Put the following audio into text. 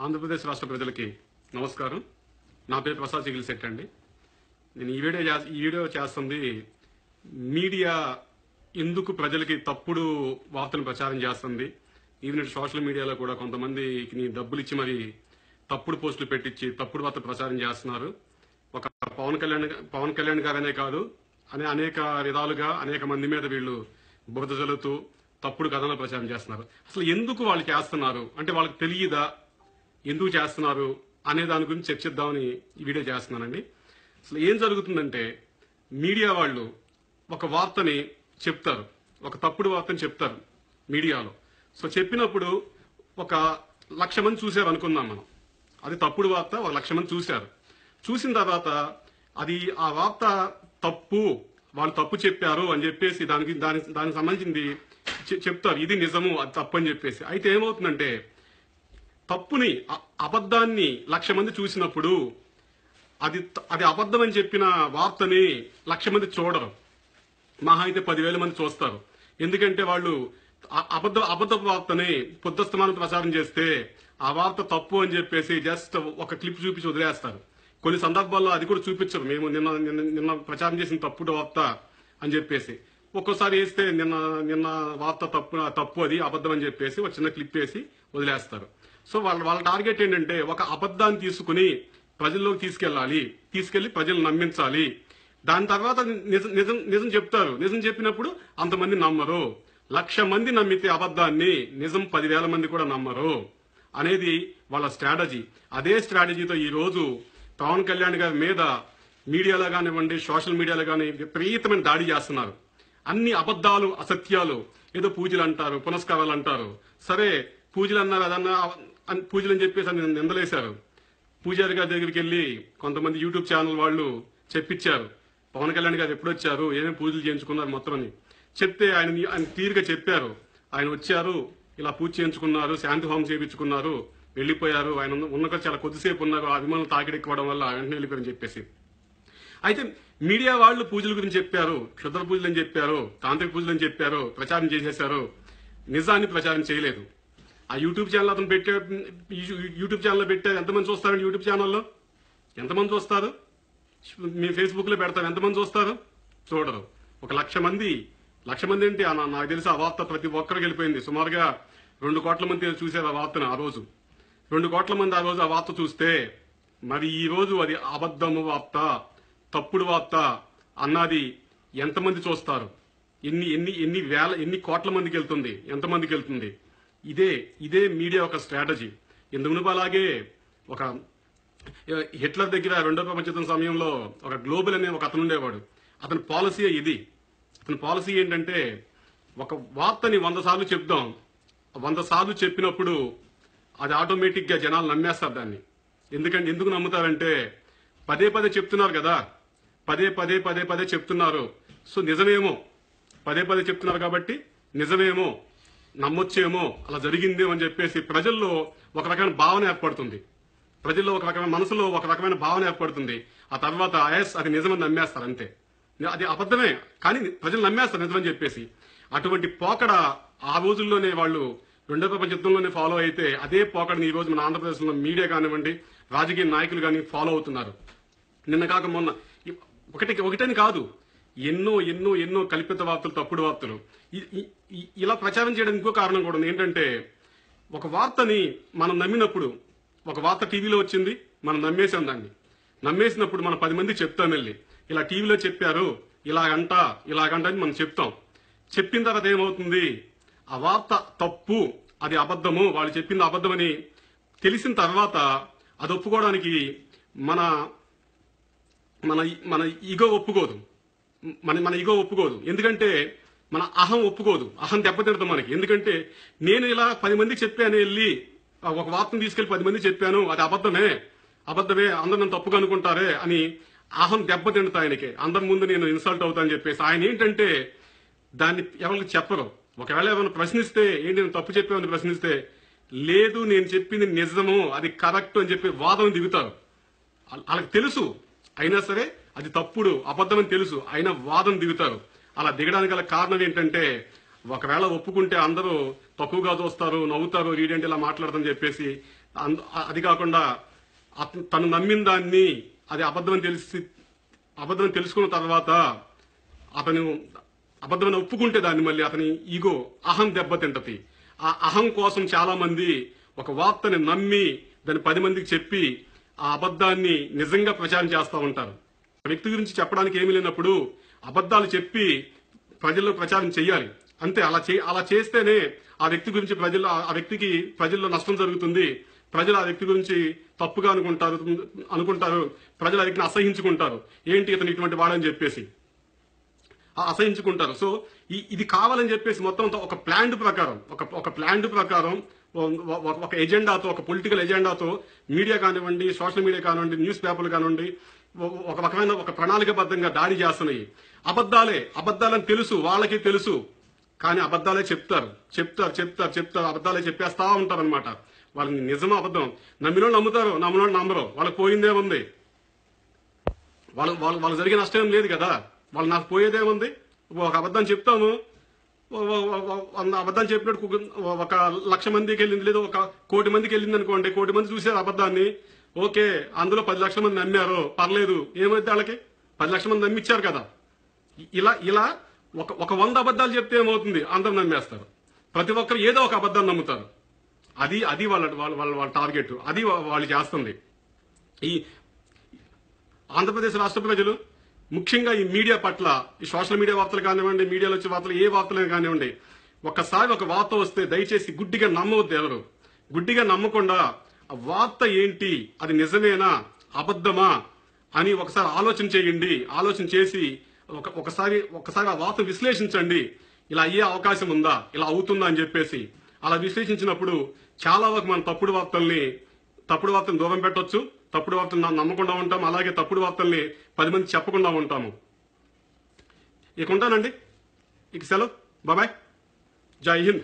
ఆంధ్రప్రదేశ్ రాష్ట్ర ప్రజలకి నమస్కారం. నా పేరు ప్రసాద్ చిగిల్ అండి. నేను ఈ వీడియో చేస్- ఈ వీడియో చేస్తుంది మీడియా ఎందుకు ప్రజలకి తప్పుడు వార్తను ప్రచారం చేస్తుంది? ఈవెన్ సోషల్ మీడియాలో కూడా కొంతమందికి డబ్బులు ఇచ్చి మరి తప్పుడు పోస్టులు పెట్టించి తప్పుడు వార్త ప్రచారం చేస్తున్నారు. ఒక పవన్ కళ్యాణ్ పవన్ కళ్యాణ్ గారనే కాదు అనే అనేక విధాలుగా అనేక మంది మీద వీళ్ళు బురద జల్లుతూ తప్పుడు కథనాలు ప్రచారం చేస్తున్నారు. అసలు ఎందుకు వాళ్ళు చేస్తున్నారు? అంటే వాళ్ళకి తెలియదా? ఎందుకు చేస్తున్నారు అనే దాని గురించి చర్చిద్దామని ఈ వీడియో చేస్తున్నానండి. అసలు ఏం జరుగుతుందంటే మీడియా వాళ్ళు ఒక వార్తని చెప్తారు. ఒక తప్పుడు వార్తని చెప్తారు మీడియాలో. సో చెప్పినప్పుడు ఒక లక్ష మంది చూశారు అనుకుందాం మనం. అది తప్పుడు వార్త ఒక లక్ష మంది చూశారు. చూసిన తర్వాత అది ఆ వార్త తప్పు వాళ్ళు తప్పు చెప్పారు అని చెప్పేసి దానికి దాని దానికి సంబంధించింది చె- చెప్తారు. ఇది నిజము అది తప్పు అని చెప్పేసి. అయితే ఏమవుతుందంటే తప్పుని అబద్ధాన్ని లక్ష మంది చూసినప్పుడు అది అది అబద్ధం అని చెప్పిన వార్తని లక్ష మంది చూడరు. మహా అయితే పదివేల మంది చూస్తారు. ఎందుకంటే వాళ్ళు అబద్ధ అబద్ధ వార్తని పొద్దుస్తమానం ప్రచారం చేస్తే ఆ వార్త తప్పు అని చెప్పేసి జస్ట్ ఒక క్లిప్ చూపించి వదిలేస్తారు. కొన్ని సందర్భాల్లో అది కూడా చూపించరు. మేము నిన్న నిన్న నిన్న ప్రచారం చేసిన తప్పుడు వార్త అని చెప్పేసి. ఒక్కోసారి వేస్తే నిన్న నిన్న వార్త తప్పు తప్పు అది అబద్ధం అని చెప్పేసి ఒక చిన్న క్లిప్ వేసి వదిలేస్తారు. సో వాళ్ళ వాళ్ళ టార్గెట్ ఏంటంటే ఒక అబద్ధాన్ని తీసుకుని ప్రజల్లోకి తీసుకెళ్ళాలి. తీసుకెళ్ళి ప్రజలు నమ్మించాలి. దాని తర్వాత నిజం నిజం నిజం చెప్తారు. నిజం చెప్పినప్పుడు అంతమంది నమ్మరు. లక్ష మంది నమ్మితే అబద్ధాన్ని నిజం పదివేల మంది కూడా నమ్మరు అనేది వాళ్ళ స్ట్రాటజీ. అదే స్ట్రాటజీతో ఈ రోజు పవన్ కళ్యాణ్ గారి మీద మీడియాలో కానివ్వండి సోషల్ మీడియాలో కానీ విపరీతమైన దాడి చేస్తున్నారు. అన్ని అబద్ధాలు అసత్యాలు ఏదో పూజలు అంటారు పునస్కారాలు అంటారు సరే పూజలు అన్నారు అదన్నా అని పూజలు అని చెప్పేసి అని నిందలేశారు. పూజారి గారి దగ్గరికి వెళ్ళి కొంతమంది యూట్యూబ్ ఛానల్ వాళ్ళు చెప్పించారు. పవన్ కళ్యాణ్ గారు ఎప్పుడు వచ్చారు ఏమేమి పూజలు చేయించుకున్నారు మొత్తం అని. చెప్తే ఆయన ఆయన తీరుగా చెప్పారు. ఆయన వచ్చారు ఇలా పూజ చేయించుకున్నారు శాంతి హోమం చేయించుకున్నారు వెళ్ళిపోయారు. ఆయన ఉన్న- చాలా కొద్దిసేపు ఉన్నారు. అభిమానులు విమానం వల్ల వెంటనే వెళ్ళిపోయారని చెప్పేసి. అయితే మీడియా వాళ్ళు పూజల గురించి చెప్పారు క్షుద్ర పూజలు అని చెప్పారు తాంత్రిక పూజలు అని చెప్పారు ప్రచారం చేసేశారు. నిజాన్ని ప్రచారం చేయలేదు. ఆ యూట్యూబ్ ఛానల్ అతను పెట్టే యూట్యూబ్ ఛానల్లో పెట్టే ఎంతమంది చూస్తారండి యూట్యూబ్ ఛానల్లో ఎంతమంది చూస్తారు? మీ ఫేస్బుక్లో పెడతాం పెడతారు ఎంతమంది చూస్తారు? చూడరు. ఒక లక్ష మంది లక్ష మంది ఏంటి? నాకు తెలిసి ఆ వార్త ప్రతి ఒక్కరికి వెళ్ళిపోయింది. సుమారుగా రెండు కోట్ల మంది చూశారు ఆ వార్తను ఆ రోజు. రెండు కోట్ల మంది ఆ రోజు ఆ వార్త చూస్తే మరి ఈ రోజు అది అబద్ధము వార్త తప్పుడు వార్త అన్నది ఎంతమంది చూస్తారు? ఎన్ని ఎన్ని ఎన్ని వేల ఎన్ని కోట్ల మందికి వెళ్తుంది? ఎంతమందికి వెళ్తుంది? ఇదే ఇదే మీడియా ఒక స్ట్రాటజీ. ఎందుకు అలాగే ఒక హిట్లర్ దగ్గర రెండో ప్రపంచ యుద్ధం సమయంలో ఒక గ్లోబల్ అనే ఒక అతను ఉండేవాడు. అతని పాలసీ ఇది. అతని పాలసీ ఏంటంటే ఒక వార్తని వంద సార్లు చెప్దాం. వంద సార్లు చెప్పినప్పుడు అది ఆటోమేటిక్గా జనాలు నమ్మేస్తారు దాన్ని. ఎందుకంటే ఎందుకు నమ్ముతారంటే పదే పదే చెప్తున్నారు కదా. పదే పదే పదే పదే చెప్తున్నారు. సో నిజమేమో. పదే పదే చెప్తున్నారు కాబట్టి నిజమేమో. నమ్మొచ్చేమో అలా జరిగిందేమో అని చెప్పేసి ప్రజల్లో ఒక రకమైన భావన ఏర్పడుతుంది. ప్రజల్లో ఒక రకమైన మనసులో ఒక రకమైన భావన ఏర్పడుతుంది. ఆ తర్వాత ఎస్ అది నిజమని నమ్మేస్తారు అంతే. అది అబద్ధమే కానీ ప్రజలు నమ్మేస్తారు నిజమని చెప్పేసి. అటువంటి పోకడ ఆ రోజుల్లోనే వాళ్ళు రెండో ప్రపంచ యుద్ధంలోనే ఫాలో అయితే అదే పోకడని ఈ రోజు మన ఆంధ్రప్రదేశ్లో మీడియా కానివ్వండి రాజకీయ నాయకులు కానీ ఫాలో అవుతున్నారు. నిన్న కాక మొన్న ఒకటి ఒకటని కాదు ఎన్నో ఎన్నో ఎన్నో కల్పిత వార్తలు. తప్పుడు వార్తలు ఇలా ప్రచారం చేయడానికి ఇంకో కారణం కూడా ఉంది. ఏంటంటే ఒక వార్తని మనం నమ్మినప్పుడు ఒక వార్త టీవీలో వచ్చింది మనం నమ్మేసాం దాన్ని. నమ్మేసినప్పుడు మనం పది మంది చెప్తాం వెళ్ళి. ఇలా టీవీలో చెప్పారు ఇలాగంట ఇలాగంట అని మనం చెప్తాం. చెప్పిన తర్వాత ఏమవుతుంది? ఆ వార్త తప్పు అది అబద్ధము వాళ్ళు చెప్పింది అబద్ధమని తెలిసిన తర్వాత అది ఒప్పుకోవడానికి మన మన మన ఈగో ఒప్పుకోదు. మన మన ఇగో ఒప్పుకోదు. ఎందుకంటే మన అహం ఒప్పుకోదు. అహం దెబ్బతిడతాం మనకి. ఎందుకంటే నేను ఇలా పది మందికి చెప్పాను వెళ్ళి ఒక వార్తను తీసుకెళ్ళి పది మంది చెప్పాను అది అబద్ధమే. అబద్ధమే అందరు నన్ను తప్పుగా అనుకుంటారే అని అహం దెబ్బతిండుతా ఆయనకి. అందరి ముందు నేను ఇన్సల్ట్ అవుతానని చెప్పేసి. ఆయన ఏంటంటే దాన్ని ఎవరికి చెప్పరు. ఒకవేళ ఏమైనా ప్రశ్నిస్తే ఏంటి నేను తప్పు చెప్పామని ప్రశ్నిస్తే లేదు నేను చెప్పింది నిజము అది కరెక్ట్ అని చెప్పి వాదం దిగుతారు. వాళ్ళకి తెలుసు. అయినా సరే అది తప్పుడు అబద్ధం అని తెలుసు. అయినా వాదం దిగుతారు. అలా దిగడానికి గల కారణం ఏంటంటే ఒకవేళ ఒప్పుకుంటే అందరూ తక్కువగా చూస్తారు నవ్వుతారు వీడేంటి ఇలా మాట్లాడదని చెప్పేసి అది కాకుండా తను నమ్మిన దాన్ని అది అబద్ధమని తెలిసి అబద్ధం తెలుసుకున్న తర్వాత అతను అబద్ధమని ఒప్పుకుంటే దాన్ని మళ్ళీ అతని ఈగో అహం దెబ్బతింటది ఆ అహం కోసం చాలా మంది ఒక వార్తని నమ్మి దాన్ని పది మందికి చెప్పి ఆ అబద్ధాన్ని నిజంగా ప్రచారం చేస్తూ ఉంటారు. వ్యక్తి గురించి చెప్పడానికి ఏమీ లేనప్పుడు అబద్ధాలు చెప్పి ప్రజల్లో ప్రచారం చేయాలి అంతే అలా చే అలా చేస్తేనే ఆ వ్యక్తి గురించి ప్రజల్లో ఆ వ్యక్తికి ప్రజల్లో నష్టం జరుగుతుంది. ప్రజలు ఆ వ్యక్తి గురించి తప్పుగా అనుకుంటారు అనుకుంటారు. ప్రజలు ఆ వ్యక్తిని అసహించుకుంటారు. ఏంటి ఇతను ఇటువంటి వాడని చెప్పేసి. అసహించుకుంటారు. సో ఈ ఇది కావాలని చెప్పేసి మొత్తం ఒక ప్లాండ్ ప్రకారం ఒక ఒక ప్లాండ్ ప్రకారం ఒక- ఒక ఎజెండాతో ఒక పొలిటికల్ ఎజెండాతో మీడియా కానివ్వండి సోషల్ మీడియా కానివ్వండి న్యూస్ పేపర్లు కానివ్వండి ఒక- రకమైన ఒక ప్రణాళికబద్ధంగా దాడి చేస్తున్నాయి. అబద్ధాలే అబద్ధాలని తెలుసు వాళ్ళకి తెలుసు. కానీ అబద్ధాలే చెప్తారు చెప్తారు చెప్తారు చెప్తారు అబద్ధాలే చెప్పేస్తా ఉంటారు అనమాట వాళ్ళని నిజం అబద్ధం నమ్మినోళ్ళు నమ్ముతారు నమ్మినోళ్ళు నమ్మరు. వాళ్ళకి పోయిందే ఉంది. వాళ్ళు వాళ్ళు వాళ్ళు జరిగే నష్టం లేదు కదా. వాళ్ళు నాకు పోయేదే ఉంది. ఒక అబద్ధం చెప్తాము. అబద్ధం చెప్పినట్టు ఒక- లక్ష మందికి వెళ్ళింది లేదు ఒక కోటి మందికి వెళ్ళింది అనుకోండి కోటి మంది చూసారు అబద్ధాన్ని. ఓకే అందులో పది లక్షల మంది నమ్మారు పర్లేదు. ఏమైతే వాళ్ళకి? పది లక్షల మంది నమ్మిచ్చారు కదా. ఇలా ఇలా ఒక ఒక వంద అబద్ధాలు చెప్తే ఏమవుతుంది? అందరం నమ్మేస్తారు. ప్రతి ఒక్కరు ఏదో ఒక అబద్ధం నమ్ముతారు. అది అది వాళ్ళ వాళ్ళ వాళ్ళ వాళ్ళ టార్గెట్. అది వాళ్ళు చేస్తుంది. ఈ ఆంధ్రప్రదేశ్ రాష్ట్ర ప్రజలు ముఖ్యంగా ఈ మీడియా పట్ల ఈ సోషల్ మీడియా వార్తలు కానివ్వండి మీడియాలో వచ్చే వార్తలు ఏ వార్తలు కానివ్వండి ఒక్కసారి ఒక వార్త వస్తే దయచేసి గుడ్డిగా నమ్మవద్దు ఎవరు. గుడ్డిగా నమ్మకుండా వార్త ఏంటి? అది నిజమేనా? అబద్ధమా? అని ఒకసారి ఆలోచన చేయండి. ఆలోచన చేసి ఒక ఒకసారి ఒకసారి ఆ వార్త విశ్లేషించండి. ఇలా అయ్యే అవకాశం ఉందా? ఇలా అవుతుందా అని చెప్పేసి. అలా విశ్లేషించినప్పుడు చాలా వరకు మనం తప్పుడు వార్తల్ని తప్పుడు వార్తను దూరం పెట్టొచ్చు. తప్పుడు వార్తలు నమ్మకుండా ఉంటాం అలాగే తప్పుడు వార్తల్ని పది మంది చెప్పకుండా ఉంటాము. ఇక ఉంటానండి. ఇక సెలవు. బాబాయ్ జై హింద్.